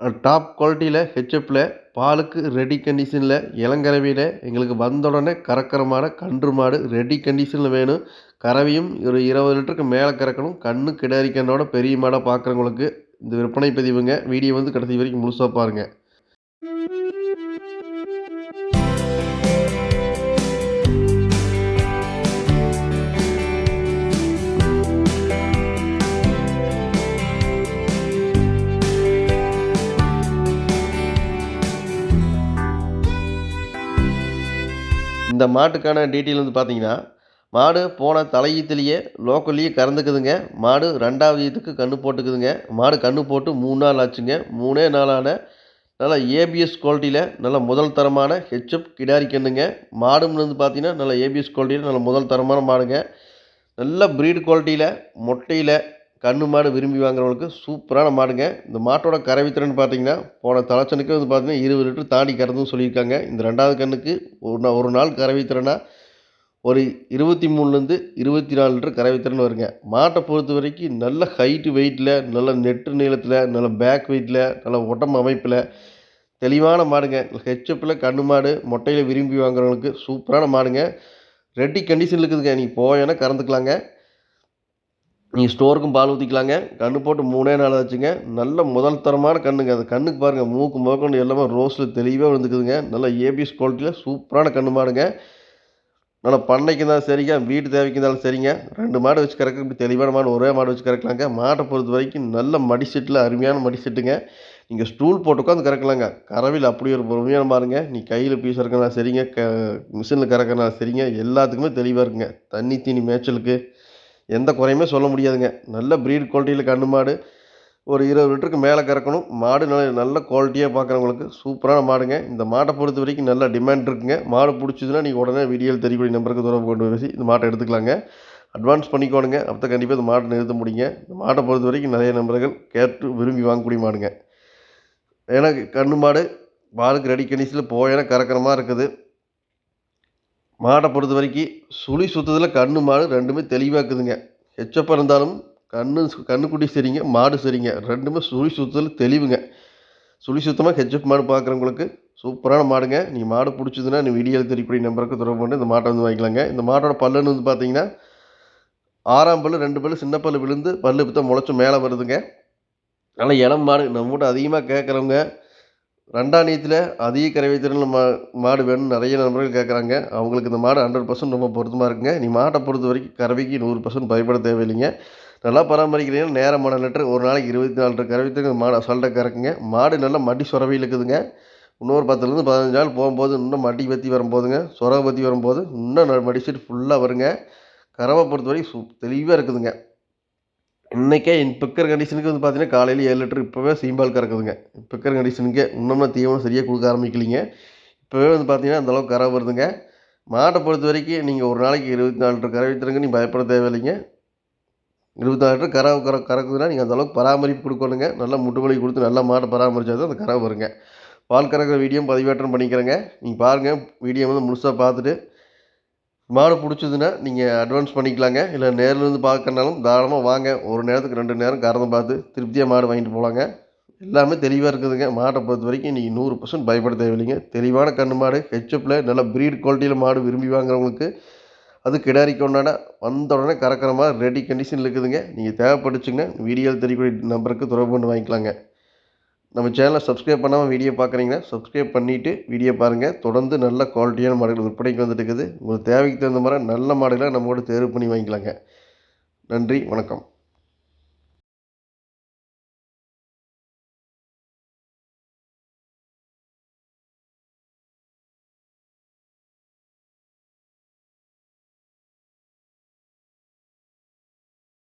Top குவாலிட்டியில் ஹெச்எஃப்பில் பாலுக்கு ready கண்டிஷனில் இளங்கரவியில் எங்களுக்கு வந்த உடனே கறக்கிற மாடு கன்று மாடு ரெடி கண்டிஷனில் வேணும். கறவையும் ஒரு இருபது லிட்டருக்கு மேலே கறக்கணும். கண்ணு கிடாரி கண்ணோட பெரிய மாடாக பார்க்குறவங்களுக்கு இந்த விற்பனை பதிவுங்க. வீடியோ வந்து கடைசி வரைக்கும் முழுசாக பாருங்கள் இந்த மாட்டுக்கான டீட்டெயில் வந்து பார்த்தீங்கன்னா மாடு போன தலையீத்துலேயே லோக்கல்லையே கறந்துக்குதுங்க. மாடு ரெண்டாவது ஈத்துக்கு கன்று போட்டுக்குதுங்க. மாடு கன்று போட்டு மூணு நாள் ஆச்சுங்க. மூணே நாளான நல்லா ஏபிஎஸ் குவாலிட்டியில் நல்ல முதல் தரமான ஹெச்எப் கிடாரி கண்ணுங்க. மாடும் வந்து பார்த்தீங்கன்னா நல்ல ஏபிஎஸ் குவாலிட்டியில் நல்ல முதல் தரமான மாடுங்க. நல்ல ப்ரீடு குவாலிட்டியில் மொட்டையில் கன்று மாடு விரும்பி வாங்குறவங்களுக்கு சூப்பரான மாடுங்க. இந்த மாட்டோட கறவைத்திறன் பார்த்தீங்கன்னா போன தலைச்சனுக்கு வந்து பார்த்தீங்கன்னா இருபது லிட்டர் தாண்டி கறந்துன்னு சொல்லியிருக்காங்க. இந்த ரெண்டாவது கண்ணுக்கு ஒரு நா ஒரு நாள் கறவைத்திறனா ஒரு இருபத்தி மூணுலேருந்து இருபத்தி நாலு லிட்டர் கறவைத்திறன் வருங்க. மாட்டை பொறுத்த வரைக்கும் நல்ல ஹைட்டு வெயிட்டில் நல்ல நெட்டு நீளத்தில் நல்ல பேக் வெயிட்டில் நல்ல உடம்பு அமைப்பில் தெளிவான மாடுங்க. ஹெச்எப்பில் கண்ணு மாடு மொட்டையில் விரும்பி வாங்குறவங்களுக்கு சூப்பரான மாடுங்க. ரெட்டி கண்டிஷன் இருக்குதுங்க. நீங்கள் போயேன்னா கறந்துக்கலாங்க. நீங்கள் ஸ்டோருக்கும் பால் ஊற்றிக்கலாங்க கன்று போட்டு மூணே நாள் ஆச்சுங்க. நல்ல முதல் தரமான கன்றுங்க அது கண்ணுக்கு பாருங்கள் மூக்கு முதற்கொண்டு எல்லாமே ரோஸில் தெளிவாக விழுந்துக்குதுங்க. நல்லா ஏபிஎஸ் குவாலிட்டியில் சூப்பரான கன்று மாடுங்க. நல்லா பண்ணைக்கு இருந்தாலும் சரிங்க வீட்டு தேவைக்கு இருந்தாலும் சரிங்க. ரெண்டு மாடு வச்சு கறக்க இப்படி தெளிவான மாடு ஒரே மாடு வச்சு கறக்கலாங்க. மாட்டை பொறுத்த வரைக்கும் நல்ல மடி செட்டில் அருமையான மடி செட்டுங்க. நீங்கள் ஸ்டூல் போட்டு உட்காந்து கறக்கலாங்க. கறவில் அப்படி ஒரு பொறுமையான பாருங்க நீ கையில் பீஸ் இறக்கினா சரிங்க க மிஷினில் கறக்கினா சரிங்க. எல்லாத்துக்குமே தெளிவாக இருக்குங்க. தண்ணி தீனி மேய்ச்சலுக்கு எந்த குறையுமே சொல்ல முடியாதுங்க. நல்ல ப்ரீட் குவாலிட்டியில் கன்று மாடு ஒரு இருபது லிட்டருக்கு மேலே கறக்கணும். மாடு நல்ல நல்ல குவாலிட்டியாக பார்க்குறவங்களுக்கு சூப்பரான மாடுங்க. இந்த மாட்டை பொறுத்த வரைக்கும் நல்ல டிமாண்ட் இருக்குங்க. மாடு பிடிச்சதுன்னா நீங்கள் உடனே வீடியோவில் தெரியக்கூடிய நம்பருக்கு தொடர்பு கொண்டு பேசி இந்த மாட்டை எடுத்துக்கலாங்க. அட்வான்ஸ் பண்ணிக்கோணுங்க. அப்போ கண்டிப்பாக இந்த மாட்டை நிறுத்த முடியுங்க. இந்த மாட்டை பொறுத்த வரைக்கும் நிறைய நம்பர்கள் கேட்டு விரும்பி வாங்கக்கூடிய மாடுங்க. ஏன்னா கன்று மாடு பாலுக்கு ரெடி கண்டிஷனில் போயினா கறக்கிற மாதிரி இருக்குது. மாடை பொறுத்த வரைக்கும் சுழி சுற்றுறதுல கன்று மாடு ரெண்டுமே தெளிவாக இருக்குதுங்க. இருந்தாலும் கன்று கன்றுக்குட்டி சரிங்க மாடு சரிங்க. ரெண்டுமே சுழி சுத்தத்தில் தெளிவுங்க. சுழி சுத்தமாக ஹெச்எப் மாடு பார்க்குறவங்களுக்கு சூப்பரான மாடுங்க. நீ மாடு பிடிச்சதுன்னா நீ வீடியோ தெரியக்கூடிய நம்பருக்கு தொடர்பு பண்ணி இந்த மாட்டை வந்து வாங்கிக்கலாங்க. இந்த மாட்டோட பல்லுன்னு வந்து பார்த்தீங்கன்னா ஆறாம் பல்லு ரெண்டு பல்லு சின்ன பல்லு விழுந்து பல்லு இப்போ தான் முளைச்சி மேலே வருதுங்க. ஆனால் இளம் மாடு. நம்மகிட்ட அதிகமாக கேட்குறவங்க ரெண்டாம் நீத்தில் அதிக கறவை திறனில் மா மாடு வேணும்னு நிறைய நண்பர்கள் கேட்குறாங்க அவங்களுக்கு இந்த மாடு ஹண்ட்ரட் பர்சன்ட் ரொம்ப பொருத்தமாக இருக்குங்க. நீ மாட்டை பொறுத்த வரைக்கும் கறவைக்கு நூறு பர்சன்ட் பயப்பட தேவையில்லைங்க. நல்லா பராமரிக்கிறீங்கன்னா நேரமான லிட்டர் ஒரு நாளைக்கு இருபத்தி நாலு லிட்டர் கறவை திறன் மாடு அசால்ட்டாக கறக்குங்க. மாடு நல்லா மடி சுரவையில் இருக்குதுங்க. இன்னொரு பத்துலேருந்து பதினஞ்சு நாள் போகும்போது இன்னும் மடி பற்றி வரும்போதுங்க சுரவை பற்றி வரும்போது இன்னும் மடிச்சிட்டு ஃபுல்லாக வருங்க. கறவை பொறுத்த வரைக்கும் சூ தெளிவாக இருக்குதுங்க. இன்றைக்கே இப்போ இருக்கிற கண்டிஷனுக்கு வந்து பார்த்தீங்கன்னா காலையில் ஏழு லிட்டர் இப்போவே சீம்பால் கறக்குதுங்க. இப்போ இருக்கிற கண்டிஷனுக்கே இன்னும் தீவனம் சரியாக கொடுக்க ஆரம்பிக்கலிங்க. இப்போவே வந்து பார்த்தீங்கன்னா அந்தளவுக்கு கறவை வருதுங்க. மாட்டை பொறுத்த வரைக்கும் நீங்கள் ஒரு நாளைக்கு இருபத்தி நாலு லிட்டர் கறவை வைத்துருங்க நீங்கள் பயப்பட தேவையில்லைங்க. இருபத்தி நாலு லிட்டர் கறவை கற கறக்குதுன்னா நீங்கள் அந்தளவுக்கு பராமரிப்பு கொடுக்கணுங்க. நல்லா முட்டு கொடுத்து நல்லா மாட்டை பராமரித்தா தான் அந்த கறவை வருங்க. பால் கறக்கிற வீடியோ பதிவேற்றம் பண்ணிக்கிறேங்க. நீங்கள் பாருங்கள் வீடியோ வந்து முழுசாக பார்த்துட்டு மாடு பிடிச்சதுன்னா நீங்கள் அட்வான்ஸ் பண்ணிக்கலாங்க. இல்லை நேரில் இருந்து பார்க்கறனாலும் தாராளமாக வாங்க. ஒரு நேரத்துக்கு ரெண்டு நேரம் கறந்து பார்த்து திருப்தியாக மாடு வாங்கிட்டு போகலாங்க எல்லாமே தெளிவாக இருக்குதுங்க. மாட்டை பொறுத்த வரைக்கும் நீங்கள் நூறு பர்சன்ட் பயப்பட தேவையில்லைங்க. தெளிவான கன்று மாடு ஹெச்எப்பில் நல்ல ப்ரீட் குவாலிட்டியில் மாடு விரும்பி வாங்குறவங்களுக்கு அது கிடாரி கொண்டாட வந்த உடனே கறக்கிற மாதிரி ரெடி கண்டிஷனில் இருக்குதுங்க. நீங்கள் தேவைப்பட்டுச்சுங்க வீடியோவில் தெரியக்கூடிய நம்பருக்கு தொடர்பு பண்ணி வாங்கிக்கலாங்க. நம்ம சேனலை சப்ஸ்கிரைப் பண்ணாமல் வீடியோ பார்க்குறீங்கன்னா சப்ஸ்கிரைப் பண்ணிவிட்டு வீடியோ பாருங்கள் தொடர்ந்து நல்ல குவாலிட்டியான மாடுகள் விற்பனைக்கு வந்துட்டு இருக்குது உங்களுக்கு தேவைக்கு தகுந்த மாதிரி நல்ல மாடுகளை நம்மளோட தேர்வு பண்ணி வாங்கிக்கலாங்க. நன்றி வணக்கம்.